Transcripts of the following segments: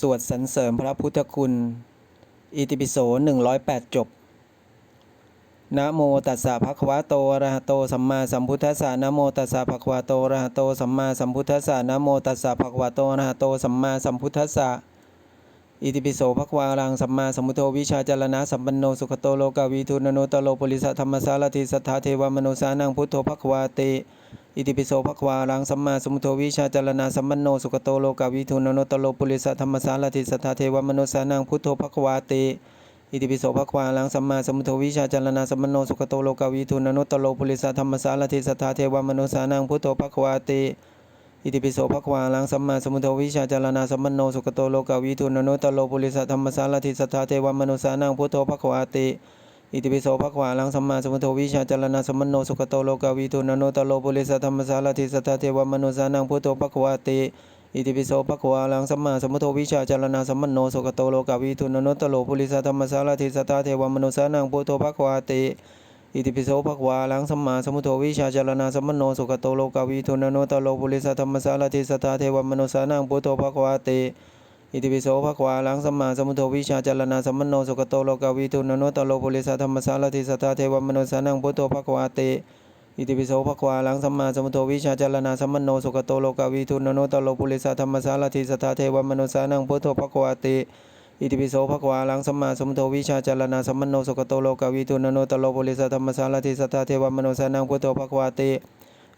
สวดสรรเสริญพระพุทธคุณ อิติปิโส 108 จบ นะโมตัสสะภะคะวะโตอะระหะโตสัมมาสัมพุทธัสสะนะโมตัสสะภะคะวะโตอะระหะโตสัมมาสัมพุทธัสสะนะโมตัสสะภะคะวะโตอะระหะโตสัมมาสัมพุทธัสสะ อิติปิโสภะคะวารังสัมมาสัมพุทโธวิชาจารณะสัมปันโนสุขโตโลกาวิทูนโนตโลปุริสธรรมสารติสัทธาเทวมโนสานังพุทโธภะคะวาเต อิติปิโสภควารังสัมมาสัมพุทโธวิชาจารณะสัมปันโนสุขโตโลกาวิทูนโนตโลปุริสธรรมสารติสัทธาเทวมโนสานังพุทโธภควาเตอิติปิโสภควาลังสัมมาสัมพุทโธวิชาจารณะสัมปันโนสุขโตโลกาวิทูนนุตตโลปุริสธรรมสารติสัทธาเทวมนุสานังพุทโธภควาติอิติปิโสภควาลังสัมมาสัมพุทโธวิชาจารณะสัมปันโนสุขโตโลกาวิทูนนุตตโลปุริสธรรมสารติสัทธาเทวมนุสานังพุทโธภควาติ อิติปิโสภควาลังสัมมาสัมพุทโธวิชาจารณะสัมโนสุขโตโลกาวิทูนนุตตโลปุริสธรรมสารติสัทธาเทวมนุสานังพุทโธภควาติอิติปิโสภควาลังสัมมาสัมพุทโธวิชาจารณะสัมโนสุขโตโลกาวิทูนนุตตโลปุริสธรรมสารติสัทธาเทวมนุสานังพุทโธภควาติอิติปิโสภควาลังสัมมาสัมพุทโธวิชาจารณะสัมโนสุขโตโลกาวิทูนนุตตโลปุริสธรรมสารติสัทธาเทวมนุสานังพุทโธภควาติ อิติปิโสภควาลังสัมมาสัมพุทโธวิชาจารณะสัมปันโนสุขโตโลกาวิทูนนุตโลปุริสธรรมสารติสัทธาเทวมนุสานังพุทโธภควาติอิติปิโสภควาลังสัมมาสัมพุทโธวิชาจารณะสัมปันโนสุขโตโลกาวิทูนนุตโลปุริสธรรมสารติสัทธาเทวมนุสานังพุทโธภควาติอิติปิโสภควาลังสัมมาสัมพุทโธวิชาจารณะสัมปันโนสุขโตโลกาวิทูนนุตโลปุริสธรรมสารติสัทธาเทวมนุสานังพุทโธภควาติ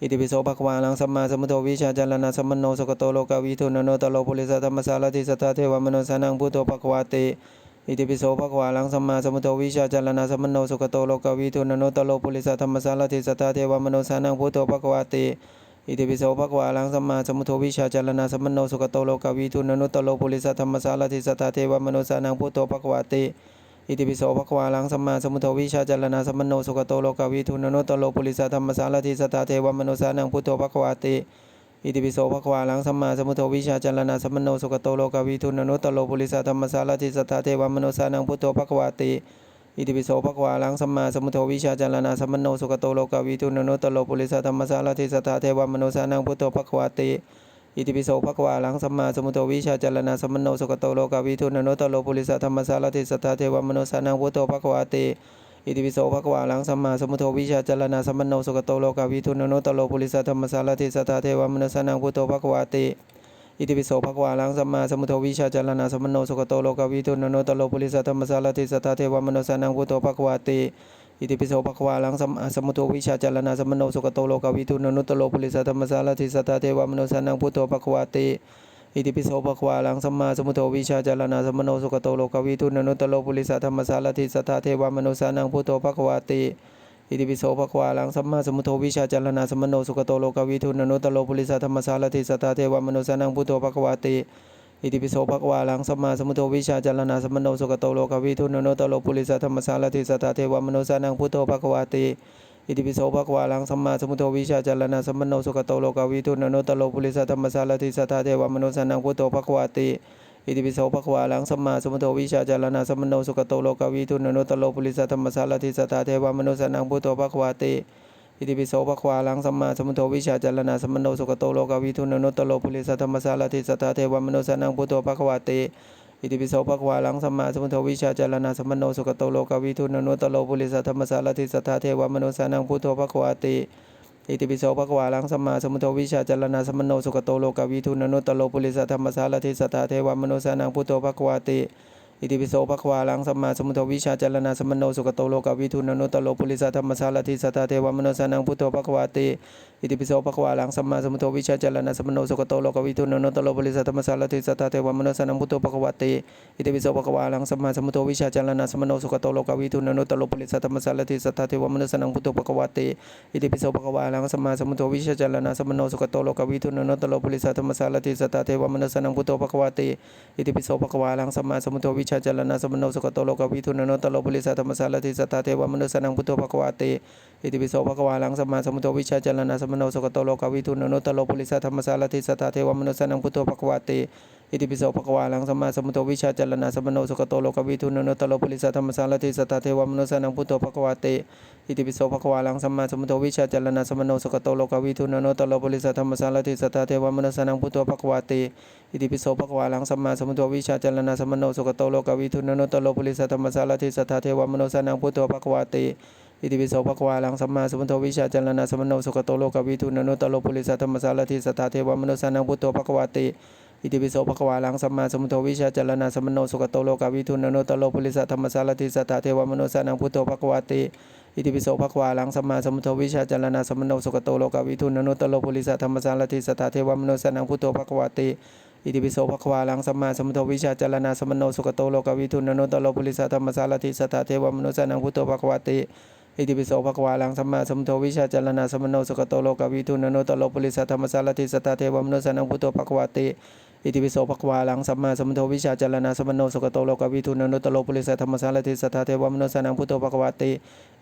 อิติปิโสภะควาลังสัมมาสัมพุทโธวิชาจารณะสัมปันโนสุขโตโลกาวิทูนนุตโลปุริสธรรมสารติสัทธาเทวมนุสานังพุทโธภควาติอิติปิโสภะควาลังสัมมาสัมพุทโธวิชาจารณะสัมปันโนสุขโตโลกาวิทูนนุตโลปุริสธรรมสารติสัทธาเทวมนุสานังพุทโธภควาติอิติปิโสภะควาลังสัมมาสัมพุทโธวิชาจารณะสัมปันโนสุขโตโลกาวิทูนนุตโลปุริสธรรมสารติสัทธาเทวมนุสานังพุทโธภควาติ อิติปิโสภควาลังสัมมาสมุทโธวิชาจารณะสัมนโนสุขโตโลกาวิทูนนุตโลปุริสธรรมสารติสัทธาเทวมนุสานังพุทโธภควาติอิติปิโสภควาลังสัมมาสมุทโธวิชาจารณะสัมนโนสุขโตโลกาวิทูนนุตโลปุริสธรรมสารติสัทธาเทวมนุสานังพุทโธภควาติอิติปิโสภควาลังสัมมาสมุทโธวิชาจารณะสัมนโนสุขโตโลกาวิทูนนุตโลปุริสธรรมสารติสัทธาเทวมนุสานังพุทโธภควาติ อิติปิโสภควาลังสัมมาสมุทโธวิชาจารณะสมปันโนสุขโตโลกาวิทูนนุตตโลปุริสธรรมสารติสัทธาเทวมนุสานังพุทโธภควาติอิติปิโสภควาลังสัมมาสมุทโธวิชาจารณะสมปันโนสุขโตโลกาวิทูนนุตตโลปุริสธรรมสารติสัทธาเทวมนุสานังพุทโธภควาติอิติปิโสภควาลังสัมมาสมุทโธวิชาจารณะสมปันโนสุขโตโลกาวิทูนนุตตโลปุริสธรรมสารติสัทธาเทวมนุสานังพุทโธภควาติ อิติปิโสภควาลังสมุทโธวิชาจารณะสัมโนสุขโตโลกาวิทูนนุตโลปุริสธรรมสารติสัทธาเทวมนุสานังพุทโธภควาติอิติปิโสภควาลังสัมมาสมุทโธวิชาจารณะสัมโนสุขโตโลกาวิทูนนุตโลปุริสธรรมสารติสัทธาเทวมนุสานังพุทโธภควาติอิติปิโสภควาลังสัมมาสมุทโธวิชาจารณะสัมโนสุขโตโลกาวิทูนนุตโลปุริสธรรมสารติสัทธาเทวมนุสานังพุทโธภควาติ อิติปิโสภควาลังสัมมาสัมพุทโธวิชาจารณะสัมปันโนสุขโตโลกาวิทูนนุตโลปุริสธรรมสารติสัทธาเทวมนุสานังพุทโธภควาติอิติปิโสภควาลังสัมมาสัมพุทโธวิชาจารณะสัมปันโนสุขโตโลกาวิทูนนุตโลปุริสธรรมสารติสัทธาเทวมนุสานังพุทโธภควาติอิติปิโสภควาลังสัมมาสัมพุทโธวิชาจารณะสัมปันโนสุขโตโลกาวิทูนนุตโลปุริสธรรมสารติสัทธาเทวมนุสานังพุทโธภควาติ อิติปิโสภควาลังสัมมาสัมพุทโธวิชาจารณะสัมโนสุขโตโลกาวิทูนนุตตโลปุริสธรรมสารติสัทธาเทวมนุสานังพุทโธภควาติอิติปิโสภควาลังสัมมาสัมพุทโธวิชาจารณะสัมโนสุขโตโลกาวิทูนนุตตโลปุริสธรรมสารติสัทธาเทวมนุสานังพุทโธภควาติอิติปิโสภควาลังสัมมาสัมพุทโธวิชาจารณะสัมโนสุขโตโลกาวิทูนนุตตโลปุริสธรรมสารติสัทธาเทวมนุสานังพุทโธภควาติ อิติปิโสภควาลังสัมมาสมุทโธวิชาจารณะสัมโนสุขโตโลกวิทูนนุตโลปุริสธรรมสารติสัทธเทวมโนสานังพุทโธภควาติอิติปิโสภควาลังสัมมาสมุทโธวิชาจารณะสัมโนสุขโตโลกวิทูนนุตโลปุริสธรรมสารติสัทธเทวมโนสานังพุทโธภควาติอิติปิโสภควาลังสัมมาสมุทโธวิชาจารณะสัมโนสุขโตโลกวิทูนนุตโลปุริสธรรมสารติสัทธเทวมโนสานังพุทโธภควาติอิติปิโสภควาลังสัมมาสมุทโธวิชาจารณะสัมโนสุขโตโลกวิทูนนุตโลปุริสธรรมสารติสัทธเทวมโนสานังพุทโธภควาติอิติปิโสภควาลังสัมมาสมุทโธวิชชาจลนาสมโนสุขโตโลกวิทุนโนตโลบุริสธรรมสารติสัทธาเทวมนุสนังพุทโธภควาติอิติปิโสภควาลังสมาสมุทโธวิชาจลนาสมโนสุขโตโลกวิทุนโนตโลบุริสธรรมสารติสัทธาเทวมนุสนังพุทโธภควาติ อิติปิโสภควาลังสัมมาสัมพุทโธวิชาจารณะสัมโนสุขโตโลกวิทูนโนตโลปุริสธรรมสารติสัทธเทวมนุสานังพุทโธภควาเตอิติปิโสภควาลังสัมมาสัมพุทโธวิชาจารณะสัมโนสุขโตโลกวิทูนโนตโลปุริสธรรมสารติสัทธเทวมนุสานังพุทโธภควาเตอิติปิโสภควาลังสัมมาสัมพุทโธวิชาจารณะสัมโนสุขโตโลกวิทูนโนตโลปุริสธรรมสารติสัทธเทวมนุสานังพุทโธภควาเตอิติปิโสภควาลังสัมมาสัมพุทโธวิชาจารณะสัมโนสุขโตโลกวิทูนโนตโลปุริสธรรมสารติสัทธาเทวมนุสานังพุทโธภควาเต อิติปิโสภควาลังสัมมาสัมพุทโธวิชาจารณะสัมมโนสุขโตโลกาวิทุนโนตโลปุริสธรรมสารติสัทธาเทวมนุสานังพุทโธภควาติอิติปิโสภควาลังสัมมาสัมพุทโธวิชาจารณะสัมมโนสุขโตโลกาวิทุนโนตโลปุริสธรรมสารติสัทธาเทวมนุสานังพุทโธภควาติอิติปิโสภควาลังสัมมาสัมพุทโธวิชาจารณะสัมมโนสุขโตโลกาวิทุนโนตโลปุริสธรรมสารติสัทธาเทวมนุสานังพุทโธภควาติอิติปิโสภควาลังสัมมาสัมพุทโธวิชาจารณะสัมมโนสุขโตโลกาวิทุนโนตโลปุริสธรรมสารติสัทธาเทวมนุสานังพุทโธภควาติ อิติปิโสภควาหลังสัมมาสัมพุทโธวิชาจารณะสัมมโนสุขโตโลกวิทูนนุตโลปุริสธรรมสารติสัทธาเทวมนุสานังพุทโธภควาติ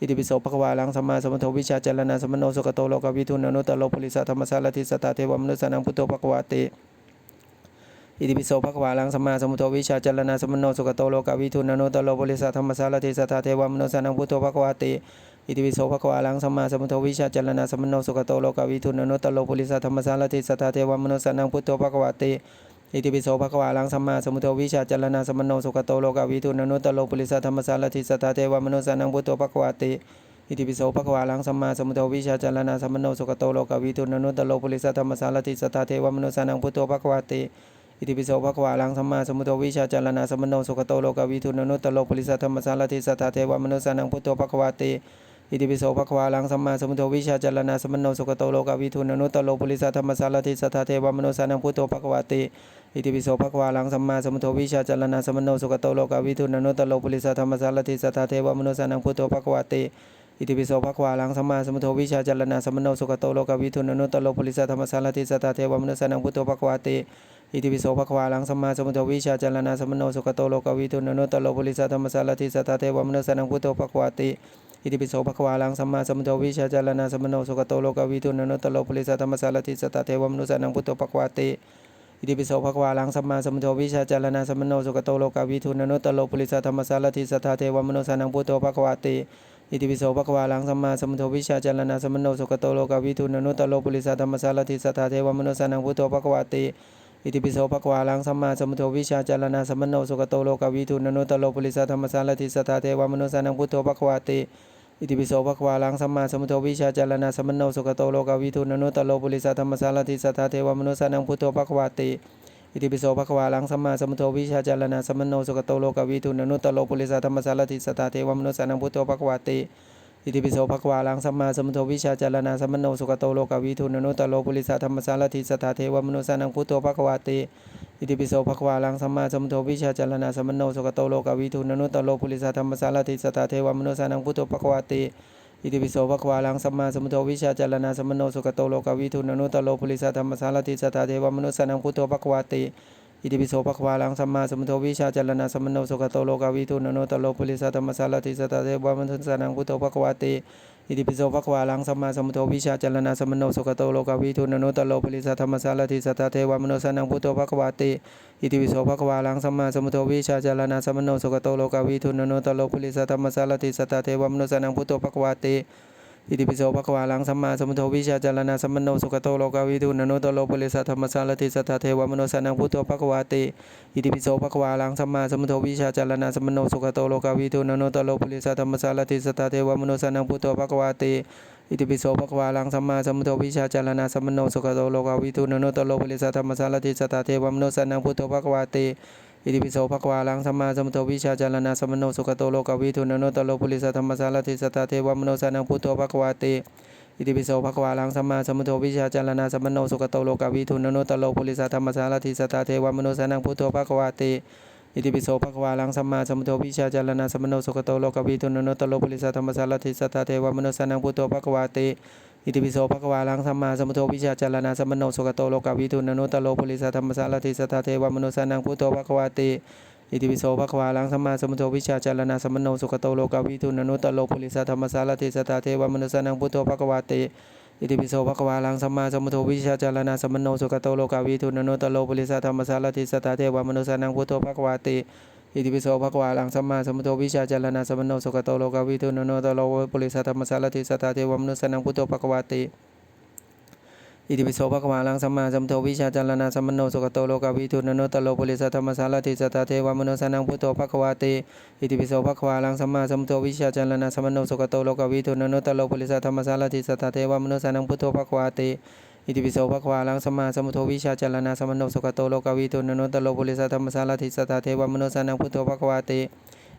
อิติปิโสภควาหลังสัมมาสัมพุทโธวิชาจารณะสัมมโนสุขโตโลกวิทูนนุตโลปุริสธรรมสารติสัทธาเทวมนุสานังพุทโธภควาติอิติปิโสภควาลังสัมมาสัมพุทโธวิชาจารณะสัมโนสุขโตโลกวิทูนนุตโลปุริสธรรมสารติสัทธาเทวมโนสานังพุทโธภควาติอิติปิโสภควาลังสัมมาสัมพุทโธวิชาจารณะสัมโนสุขโตโลกวิทูนนุตโลปุริสธรรมสารติสัทธาเทวมโนสานังพุทโธภควาติ อิติปิโสภควาลังสัมมาสมุทโธวิชาจารณะสัมโนสุขโตโลกาวิทูนนุตโลปุริสธรรมสารติสัทธาเทวมนุสานังพุทโธภควาติอิติปิโสภควาลังสัมมาสมุทโธวิชาจารณะสัมโนสุขโตโลกาวิทูนนุตโลปุริสธรรมสารติสัทธาเทวมนุสานังพุทโธภควาติอิติปิโสภควาลังสัมมาสมุทโธวิชาจารณะสัมโนสุขโตโลกาวิทูนนุตโลปุริสธรรมสารติสัทธาเทวมนุสานังพุทโธภควาติ อิติปิโสภควาลังสัมมาสัมพุทโธวิชาจารณะสัมมโนสุขโตโลกาวิทูนนุตโลปุริสธรรมสารติสัทเทวมนุสานังพุทโธภควาติอิติปิโสภควาลังสัมมาสัมพุทโธวิชาจารณะสัมมโนสุขโตโลกาวิทูนนุตโลปุริสธรรมสารติสัทเทวมนุสานังพุทโธภควาติอิติปิโสภควาลังสัมมาสัมพุทโธวิชาจารณะสัมมโนสุขโตโลกาวิทูนนุตโลปุริสธรรมสารติสัทเทวมนุสานังพุทโธภควาติอิติปิโสภควาลังสัมมาสัมพุทโธวิชาจารณะสัมโนสุขโตโลกวิทูนนุตโลปุริสธรรมสารติสัทเทวมนุสานังพุทโธภควาติ อิติปิโสภควาลังสัมมาสัมพุทโธวิชาจารณะสัมโนสุขโตโลกวิทูนนุตโลปุริสธรรมสารติสัทธาเทวมนุสานังพุทโธภควาติอิติปิโสภควาลังสัมมาสัมพุทโธวิชาจารณะสัมโนสุขโตโลกวิทูนนุตโลปุริสธรรมสารติสัทธาเทวมนุสานังพุทโธภควาติอิติปิโสภควาลังสัมมาสัมพุทโธวิชาจารณะสัมโนสุขโตโลกวิทูนนุตโลปุริสธรรมสารติสัทธาเทวมนุสานังพุทโธภควาติอิติปิโสภควาลังสัมมาสัมพุทโธวิชาจารณะสัมโนสุขโตโลกวิทูนนุตโลปุริสธรรมสารติสัทธาเทวมนุสานังพุทโธภควาติ อิติปิโสภควาลังสัมมาสัมพุทโธวิชาจารณะสัมมโนสุขโตโลกาวิทูนนุตโลปุริสธรรมสารติสัทธาเทวมนุสานังพุทโธภควาติอิติปิโสภควาลังสัมมาสัมพุทโธวิชาจารณะสัมมโนสุขโตโลกาวิทูนนุตโลปุริสธรรมสารติสัทธาเทวมนุสานังพุทโธภควาติ อิติปิโสภควาลังสัมมาสัมพุทโธวิชาจารณะสัมมโนสุขโตโลกวิทูนนุตโลปุริสธรรมสารติสัทธาเทวมนุสานังพุทโธภควาติอิติปิโสภควาลังสัมมาสัมพุทโธวิชาจารณะสัมมโนสุขโตโลกวิทูนนุตโลปุริสธรรมสารติสัทธาเทวมนุสานังพุทโธภควาติอิติปิโสภควาลังสัมมาสัมพุทโธวิชาจารณะสัมมโนสุขโตโลกวิทูนนุตโลปุริสธรรมสารติสัทธาเทวมนุสานังพุทโธภควาติ อิติปิโสภควาลังสัมมาสัมพุทโธวิชาจรณะสัมมโนสุขโตโลกาวิทูนนุตโลปุริสธรรมสารติสัทธาเทวมนุสานังพุทโธภควาติอิติปิโสภควาลังสัมมาสัมพุทโธวิชาจรณะสัมมโนสุขโตโลกาวิทูนนุตโลปุริสธรรมสารติสัทธาเทวมโนสานังพุทโธภควาติอิติปิโสภควาลังสัมมาสัมพุทโธวิชาจรณะสัมมโนสุขโตโลกาวิทูนนุตโลปุริสธรรมสารติสัทธาเทวมโนสานังพุทโธภควาติ อิติปิโสภควาลังสัมมาสัมพุทโธวิชาจารณะสัมมโนสุขโตโลกาวิทูนนุตโลปุริสัทธรรมสารติสัทธาเทวมโนสานังพุทโธภควาติอิติปิโสภควาลังสัมมาสัมพุทโธวิชาจารณะสัมมโนสุขโตโลกาวิทูนนุตโลปุริสัทธรรมสารติสัทธาเทวมโนสานังพุทโธภควาติอิติปิโสภควาลังสัมมาสัมพุทโธวิชาจารณะสัมมโนสุขโตโลกาวิทูนนุตโลปุริสัทธรรมสารติสัทธาเทวมโนสานังพุทโธภควาติ อิติปิโสภควาลังสัมมาสัมพุทโธวิชาจารณะสัมโนสุขโตโลกาวิทูนนุตโลปุริสธรรมสารติสัทธาเทวมนุสานังพุทโธภควาติอิติปิโสภควาลังสัมมาสัมพุทโธวิชาจารณะสัมโนสุขโตโลกาวิทูนนุตโลปุริสธรรมสารติสัทธาเทวมนุสานังพุทโธภควาติอิติปิโสภควาลังสัมมาสัมพุทโธวิชาจารณะสัมโนสุขโตโลกาวิทูนนุตโลปุริสธรรมสารติสัทธาเทวมนุสานังพุทโธภควาติ อิติปิโสภควาลังสัมมาสัมพุทโธวิชาจารณะสัมมโนสุขโตโลกาวิทูนนุตโลปุริสธรรมสารติสัทธาเทวมนุสานังพุทโธภควาติอิติปิโสภควาลังสัมมาสัมพุทโธวิชาจารณะสัมมโนสุขโตโลกาวิทูนนุตโลปุริสธรรมสารติสัทธาเทวมนุสานังพุทโธภควาติอิติปิโสภควาลังสัมมาสัมพุทโธวิชาจารณะสัมมโนสุขโตโลกาวิทูนโนตโลปุริสธรรมสารติสตาเทวมนุสานังพุทโธภควาติ อิติปิโสภควาลังสัมมาสัมพุทโธวิชาจารณะสัมมโนสุขโตโลกาวิทูนโนตโลปุริสธรรมสารติสตตเทวมนุสนังพุทโธภควาติอิติปิโสภควาลังสัมมาสัมพุทโธวิชาจารณะสัมมโนสุขโตโลกาวิทูนโนตโลปุริสธรรมสารติสตตเทวมนุสนังพุทโธภควาติอิติปิโสภควาลังสัมมาสัมพุทโธวิชาจารณะสัมมโนสุขโตโลกวิทูนโนตโลปุริสธรรมสารติสัทธาเทวมนุสนังพุทโธภควาติ อิติปิโสภควาลังสัมมาสัมพุทโธวิชาจารณะสัมโนสุขโตโลกวิทูนโนตโลปุริสธรรมสารติสัทธาเทวมนุสานังพุทโธภควาติ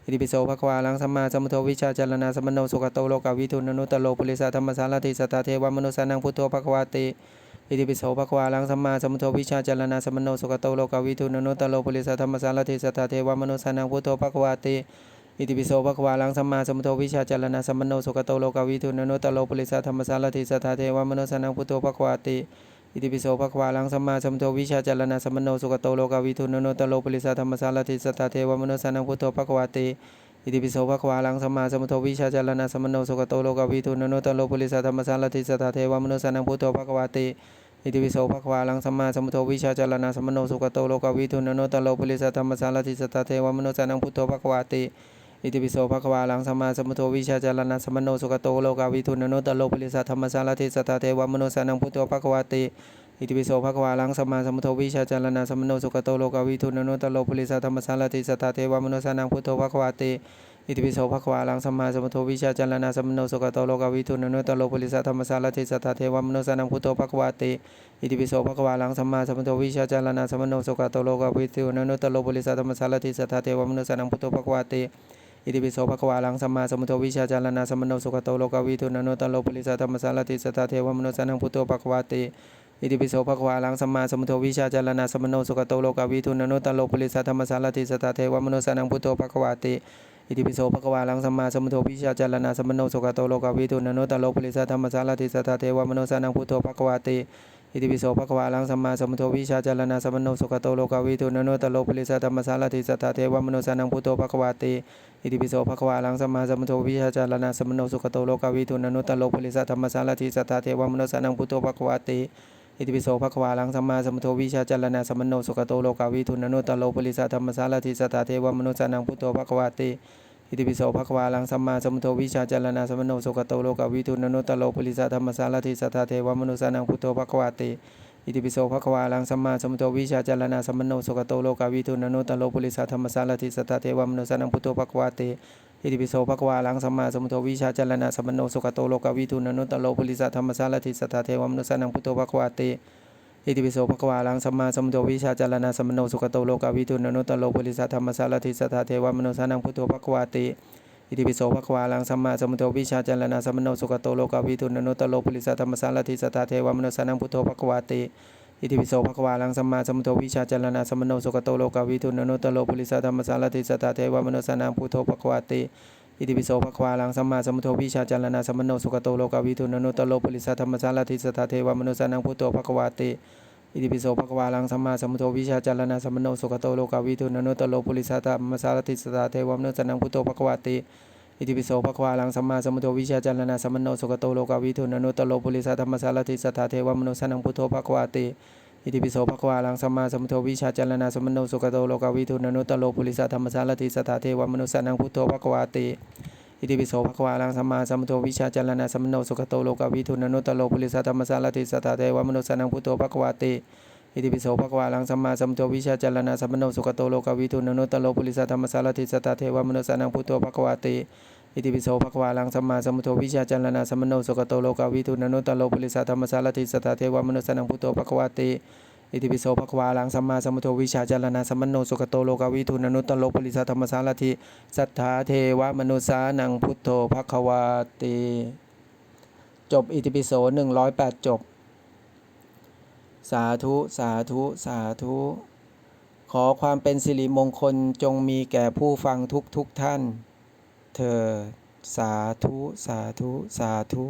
อิติปิโสภควาลังสัมมาสัมพุทโธวิชาจารณะสัมโนสุขโตโลกวิทูนโนตโลปุริสธรรมสารติสัทธาเทวมนุสานังพุทโธภควาติอิติปิโสภควาลังสัมมาสัมพุทโธวิชาจารณะสัมโนสุขโตโลกวิทูนโนตโลปุริสธรรมสารติสัทธาเทวมนุสานังพุทโธภควาติ อิติปิโสภะควาลังสัมมาสัมพุทโธวิชาจารณะสัมมโนสุขโตโลกาวิทูนโนตโลปุริสธรรมสารติสัทธาเทวมนุสนังพุทโธภะควาติอิติปิโสภะควาลังสัมมาสัมพุทโธวิชาจารณะสัมมโนสุขโตโลกาวิทูนโนตโลปุริสธรรมสารติสัทธาเทวมนุสนังพุทโธภะควาติอิติปิโสภะควาลังสัมมาสัมพุทโธวิชาจารณะสัมมโนสุขโตโลกาวิทูนโนตโลปุริสธรรมสารติสัทธาเทวมนุสนังพุทโธภะควาติอิติปิโสภะควาลังสัมมาสัมพุทโธวิชาจารณะสัมมโนสุขโตโลกาวิทูนโนตโลปุริสธรรมสารติสัทธาเทวมนุสนังพุทโธภะควาติ อิติปิโสภควาลังสัมมาสัมพุทโธวิชาจารณะสัมมโนสุขโตโลกาวิทุนโนตโลปุริสธรรมสารติสัทธาเทวมนุสานังพุทโธภควาติอิติปิโสภควาลังสัมมาสัมพุทโธวิชาจารณะสัมมโนสุขโตโลกาวิทุนโนตโลปุริสธรรมสารติสัทธาเทวมนุสานังพุทโธภควาติอิติปิโสภควาลังสัมมาสัมพุทโธวิชาจารณะสัมโนสุขโตโลกาวิทุนโนตโลปุริสธรรมสารติสัทธาเทวมนุสานังพุทโธภควาติอิติปิโสภควาลังสัมมาสัมพุทโธวิชาจารณะสัมโนสุขโตโลกาวิทุนโนตโลปุริสธรรมสารติสัทธาเทวมนุสานังพุทโธภควาติ อิติปิโสภควาลังสัมมาสัมพุทโธวิชาจารณะสัมมโนสุขโตโลกวิทูนโนตโลปุริสธรรมสารติสตตาเทวมนุสานังพุทโธภควาติอิติปิโสภควาลังสัมมาสัมพุทโธวิชาจารณะสัมมโนสุขโตโลกวิทูนโนตโลปุริสธรรมสารติสตตาเทวมนุสานังพุทโธภควาติอิติปิโสภควาลังสัมมาสัมพุทโธวิชาจารณะสัมมโนสุขโตโลกวิทูนโนตโลปุริสธรรมสารติสตตาเทวมนุสานังพุทโธภควาติ อิติปิโสภควาลังสัมมาสัมพุทโธวิชาจารณะสัมโนสุขโตโลกาวิทูนโนตโลปริสธรรมสารติสตตาเทวมนุสานังพุทโธภควาติอิติปิโสภควาลังสัมมาสัมพุทโธวิชาจารณะสัมโนสุขโตโลกาวิทูนนุตตโลปริสธรรมสารติสัทธเทวมนุสานังพุทโธภควาติอิติปิโสภควาลังสัมมาสัมพุทโธวิชาจารณะสัมโนสุขโตโลกาวิทูนนุตตโลปริสธรรมสารติสัทธเทวมนุสานังพุทโธภควาติ อิติปิโสภควาลังสัมมาสัมพุทโธวิชาจารณะสัมมโนสุขโตโลกวิทูนนุตตโลปุริสธรรมสารติสัทธาเทวมนุสานังพุทโธภควาติอิติปิโสภควาลังสัมมาสัมพุทโธวิชาจารณะสัมมโนสุขโตโลกวิทูนนุตตโลปุริสธรรมสารติสัทธาเทวมนุสานังพุทโธภควาติอิติปิโสภควาลังสัมมาสัมพุทโธวิชาจารณะสัมมโนสุขโตโลกวิทูนนุตตโลปุริสธรรมสารติสัทธาเทวมนุสานังพุทโธภควาติ อิติปิโสภควาลังสัมมาสัมพุทโธวิชาจารณะสัมโนสุขโตโลกาวิทูนนุตตโลปุริสธรรมสารติสัทธาเทวมนุสานังพุทโธภควาติอิติปิโสภควาลังสัมมาสัมพุทโธวิชาจารณะสัมโนสุขโตโลกาวิทูนนุตตโลปุริสธรรมสารติสัทธาเทวมนุสานังพุทโธภควาติอิติปิโสภควาลังสัมมาสัมพุทโธวิชาจารณะสัมโนสุขโตโลกาวิทูนนุตตโลปุริสธรรมสารติสัทธาเทวมนุสานังพุทโธภควาติ อิติปิโสภควาลังสัมมาสัมพุทโธวิชาจารณะสัมมโนสุขโตโลกวิทูนนุตโลปุริสธรรมสารติสตาเทวมนุสานังพุทโธภควาติอิติปิโสภควาลังสัมมาสัมพุทโธวิชาจารณะสัมมโนสุขโตโลกวิทูนนุตโลปุริสธรรมสารติสตาเทวมนุสานังพุทโธภควาติอิติปิโสภควาลังสัมมาสัมพุทโธวิชาจารณะสัมมโนสุขโตโลกวิทูนนุตโลปุริสธรรมสารติสตาเทวมนุสานังพุทโธภควาติ อิติปิโสภควาลังสัมมาสัมพุทโธวิชาจารณะสัมมโนสุขโตโลกวิทูนนุตตโลปุริสธรรมสารติสตตาเทวมนุสานังพุทโธภควาติอิติปิโสภควาลังสัมมาสัมพุทโธวิชาจารณะสัมมโนสุขโตโลกวิทูนนุตตโลปุริสธรรมสารติสัทธาเทวมนุสานังพุทโธภควาติอิติปิโสภควาลังสัมมาสัมพุทโธวิชาจารณะสัมมโนสุขโตโลกวิทูนนุตตโลปุริสธรรมสารติสัทธาเทวมนุสานังพุทโธภควาติ อิติปิโสภควาลังสัมมาสัมพุทโธวิชาจารณะสัมมโนสุขโตโลกาวิทูนนุตตโลปุริสธรรมสารติสัทธาเทวมนุสานังพุทโธภควาติอิติปิโสภควาลังสัมมาสัมพุทโธวิชาจารณะสัมมโนสุขโตโลกาวิทูนนุตตโลปุริสธรรมสารติสัทธาเทวมนุสานังพุทโธภควาติจบอิติปิโสหนึ่งร้อยแปดจบ สาธุ สาธุ สาธุ ขอความเป็นสิริมงคลจงมีแก่ผู้ฟังทุกทุกท่าน เธอ สาธุ สาธุ สาธุ